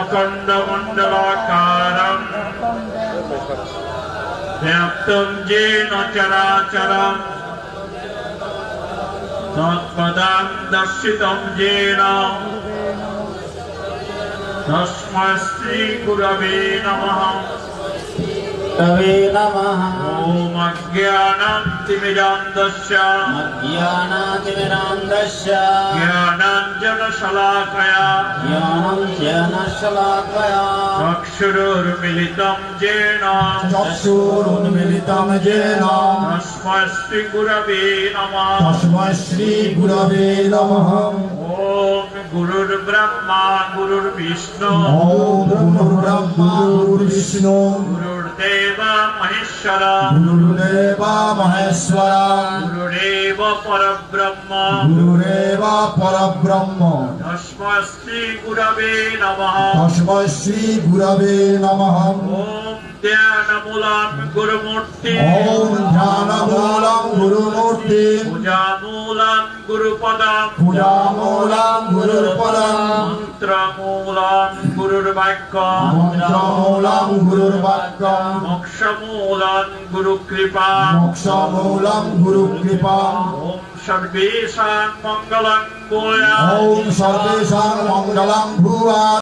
अखण्डमण्डलाकारम् व्याप्तं येन चराचरम् तत्पदं दर्शितं येन तस्मै श्रीगुरवे नमः रवे नमः ॐ अज्ञानं तिमिरान्धस्य ज्ञानातिमिरान्धस्य ज्ञानाञ्जनशलाकया ज्ञानं ज्ञानशलाकया चक्षुरुर्मिलितं येन चक्षुरुन्मिलितं येन तस्मै श्रीगुरवे नमः तस्मै श्रीगुरवे नमः ॐ गुरुर्ब्रह्मा गुरुर्विष्णु ॐ गुरुर्ब्रह्मा गुरुर्विष्णु गुरुर्देव महेश्वर गुरुर्देव महेश्वर गुरुरेव परब्रह्म गुरुरेव परब्रह्म तस्मै श्रीगुरवे नमः तस्मै श्रीगुरवे नमः ॐ ध्यानमूलं गुरुमूर्ति ॐ ध्यानमूलं गुरुमूर्ति पूजामूलं गुरुपदम् पूजामूलं गुरुपदम् मन्त्रमूलं গুরুর্বাক্যম মন্ত্রমূলম গুরুর্বাক্যম মোক্ষমূলম গুরুকৃপা মোক্ষমূলম গুরুকৃপা ওম সর্বেশাং মঙ্গলং ভূয়া ওম সর্বেশাং ভূয়া